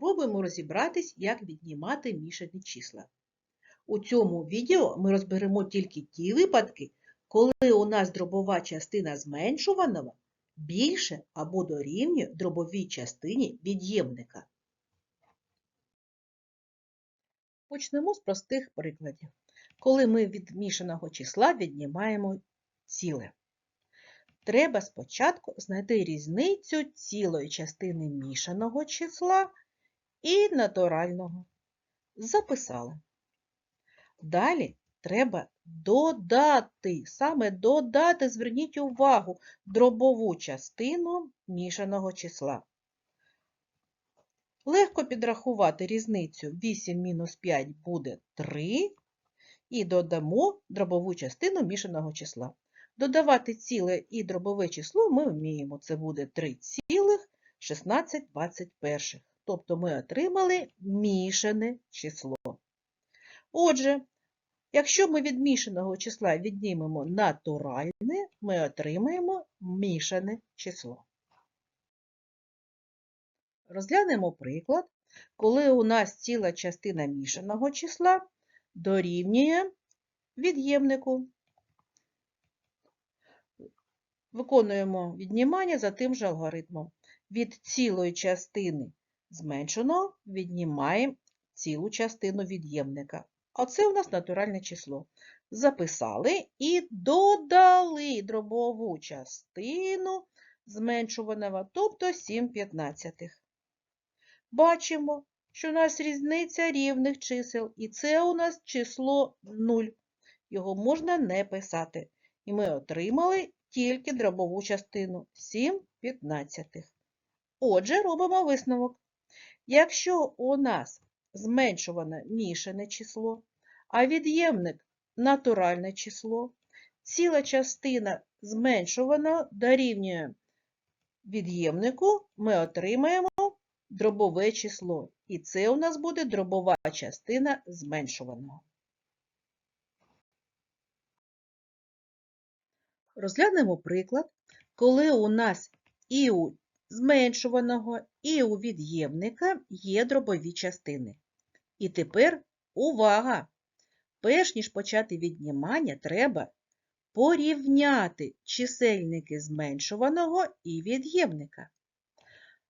спробуємо розібратись, як віднімати мішані числа. У цьому відео ми розберемо тільки ті випадки, коли у нас дробова частина зменшуваного більше або дорівнює дробовій частині від'ємника. Почнемо з простих прикладів. Коли ми від мішаного числа віднімаємо ціле. Треба спочатку знайти різницю цілої частини мішаного числа і натурального. Записали. Далі треба додати, саме додати, зверніть увагу, дробову частину мішаного числа. Легко підрахувати різницю 8 мінус 5 буде 3, і додамо дробову частину мішаного числа. Додавати ціле і дробове число ми вміємо. Це буде 3,1621. Тобто ми отримали мішане число. Отже, якщо ми від мішаного числа віднімемо натуральне, ми отримаємо мішане число. Розглянемо приклад, коли у нас ціла частина мішаного числа дорівнює від'ємнику. Виконуємо віднімання за тим же алгоритмом. Від цілої частини зменшеного віднімаємо цілу частину від'ємника. А це у нас натуральне число. Записали і додали дробову частину зменшуваного, тобто 7 п'ятнадцятих. Бачимо, що у нас різниця рівних чисел, і це у нас число 0. Його можна не писати. І ми отримали тільки дробову частину 7 п'ятнадцятих. Отже, робимо висновок. Якщо у нас зменшуване мішане число, а від'ємник натуральне число, ціла частина зменшуваного дорівнює від'ємнику, ми отримаємо дробове число. І це у нас буде дробова частина зменшуваного. Розглянемо приклад, коли у нас і у зменшуваного, і у від'ємника є дробові частини. І тепер увага! Перш ніж почати віднімання, треба порівняти чисельники зменшуваного і від'ємника.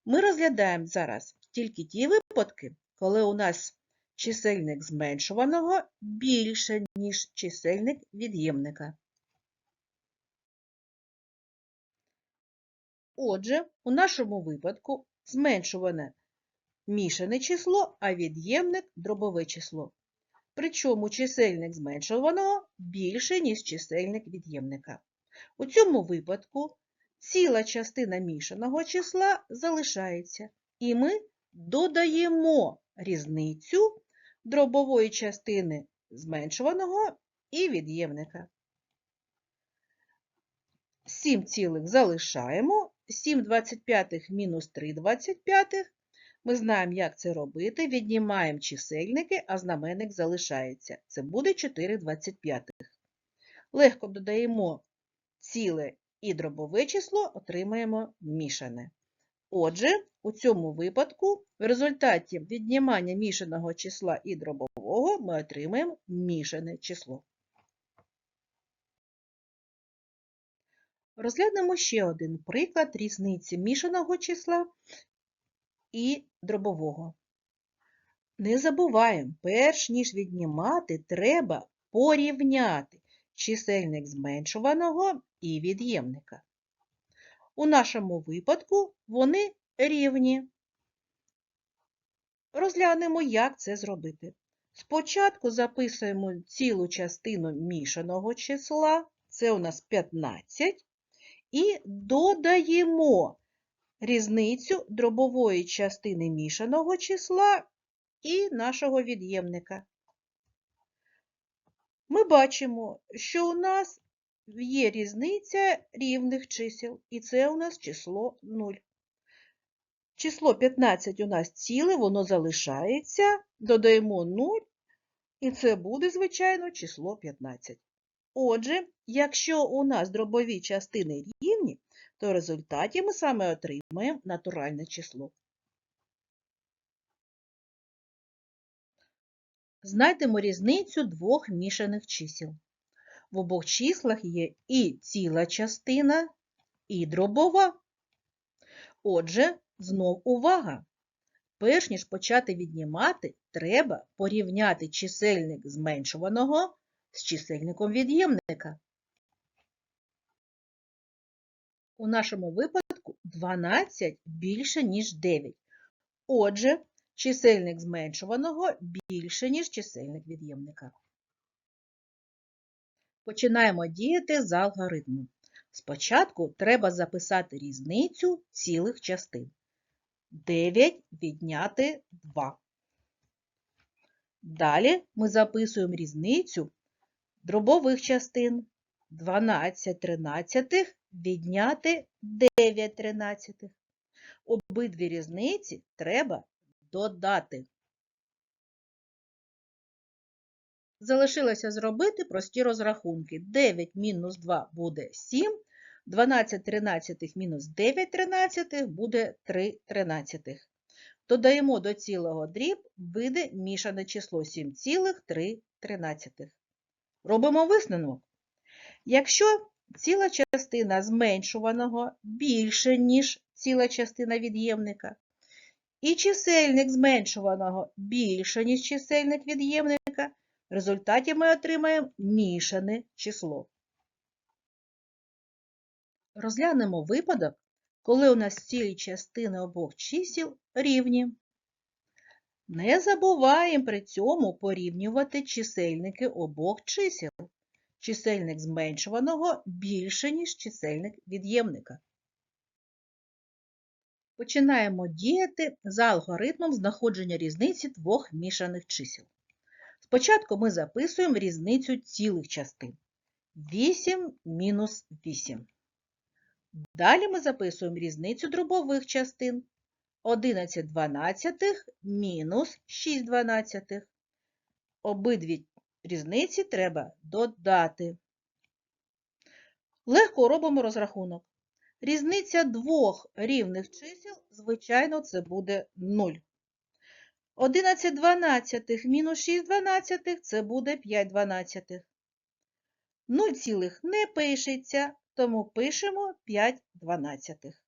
Ми розглядаємо зараз тільки ті випадки, коли у нас чисельник зменшуваного більше, ніж чисельник від'ємника. Отже, у нашому випадку зменшуване мішане число, а від'ємник дробове число. Причому чисельник зменшуваного більше, ніж чисельник від'ємника. У цьому випадку ціла частина мішаного числа залишається, і ми додаємо різницю дробової частини зменшуваного і від'ємника. 7 цілих залишаємо, 7 25 мінус 3 25. Ми знаємо, як це робити. Віднімаємо чисельники, а знаменник залишається. Це буде 4 25. Легко додаємо ціле і дробове число, отримаємо мішане. Отже, у цьому випадку в результаті віднімання мішаного числа і дробового ми отримаємо мішане число. Розглянемо ще один приклад різниці мішаного числа і дробового. Не забуваємо, перш ніж віднімати, треба порівняти чисельник зменшуваного і від'ємника. У нашому випадку вони рівні. Розглянемо, як це зробити. Спочатку записуємо цілу частину мішаного числа, це у нас 15, і додаємо різницю дробової частини мішаного числа і нашого від'ємника. Ми бачимо, що у нас є різниця рівних чисел, і це у нас число 0. Число 15 у нас ціле, воно залишається, додаємо 0, і це буде, звичайно, число 15. Отже, якщо у нас дробові частини рівні, то в результаті ми саме отримаємо натуральне число. Знайдемо різницю двох мішаних чисел. В обох числах є і ціла частина, і дробова. Отже, знов увага! Перш ніж почати віднімати, треба порівняти чисельник зменшуваного з чисельником від'ємника. У нашому випадку 12 більше, ніж 9. Отже, чисельник зменшуваного більше, ніж чисельник від'ємника. Починаємо діяти за алгоритмом. Спочатку треба записати різницю цілих частин. 9 відняти 2. Далі ми записуємо різницю дробових частин 12 тринадцятих відняти 9 тринадцятих. Обидві різниці треба додати. Залишилося зробити прості розрахунки. 9 мінус 2 буде 7, 12 тринадцятих мінус 9 тринадцятих буде 3 тринадцятих. Додаємо до цілого дріб, вийде мішане число 7,3 тринадцятих. Робимо висновок. Якщо ціла частина зменшуваного більше, ніж ціла частина від'ємника, і чисельник зменшуваного більше, ніж чисельник від'ємника, в результаті ми отримаємо мішане число. Розглянемо випадок, коли у нас цілі частини обох чисел рівні. Не забуваємо при цьому порівнювати чисельники обох чисел. Чисельник зменшуваного більше, ніж чисельник від'ємника. Починаємо діяти за алгоритмом знаходження різниці двох мішаних чисел. Спочатку ми записуємо різницю цілих частин. 8 мінус 8. Далі ми записуємо різницю дробових частин. 11 дванадцятих мінус 6 дванадцятих. Обидві різниці треба додати. Легко робимо розрахунок. Різниця двох рівних чисел, звичайно, це буде 0. 11 дванадцятих мінус 6 дванадцятих – це буде 5 дванадцятих. 0 цілих не пишеться, тому пишемо 5 дванадцятих.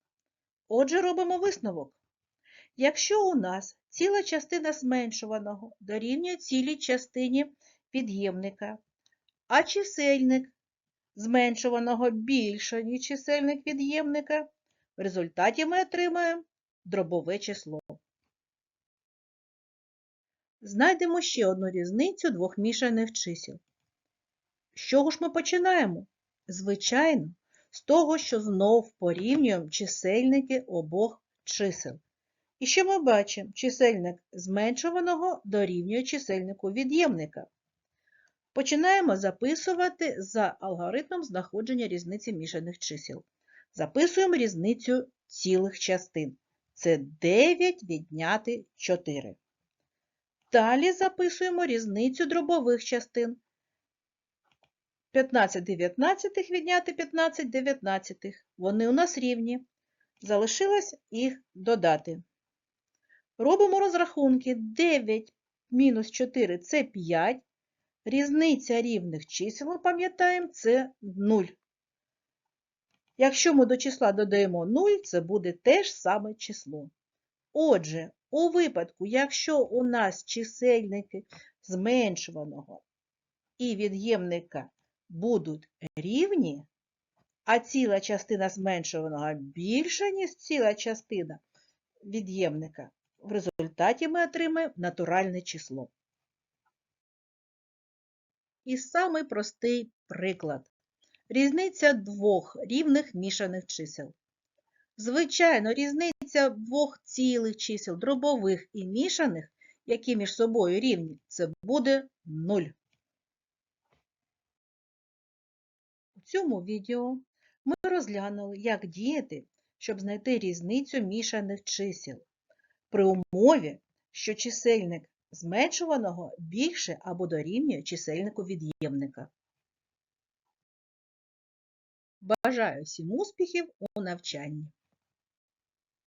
Отже, робимо висновок. Якщо у нас ціла частина зменшуваного дорівнює цілій частині під'ємника, а чисельник зменшуваного більше, ніж чисельник від'ємника, в результаті ми отримаємо дробове число. Знайдемо ще одну різницю двох мішаних чисел. З чого ж ми починаємо? Звичайно, з того, що знов порівнюємо чисельники обох чисел. І що ми бачимо? Чисельник зменшуваного дорівнює чисельнику від'ємника. Починаємо записувати за алгоритмом знаходження різниці мішаних чисел. Записуємо різницю цілих частин. Це 9 відняти 4. Далі записуємо різницю дробових частин. 15 дев'ятнадцятих відняти 15 дев'ятнадцятих. Вони у нас рівні. Залишилось їх додати. Робимо розрахунки. 9 мінус 4 – це 5. Різниця рівних чисел, ми пам'ятаємо, це 0. Якщо ми до числа додаємо 0, це буде те ж саме число. Отже, у випадку, якщо у нас чисельники зменшуваного і від'ємника будуть рівні, а ціла частина зменшуваного більша, ніж ціла частина від'ємника, в результаті ми отримаємо натуральне число. І самий простий приклад. Різниця двох рівних мішаних чисел. Звичайно, різниця двох цілих чисел, дробових і мішаних, які між собою рівні, це буде 0. У цьому відео ми розглянули, як діяти, щоб знайти різницю мішаних чисел при умові, що чисельник зменшуваного більше або дорівнює чисельнику від'ємника. Бажаю всім успіхів у навчанні!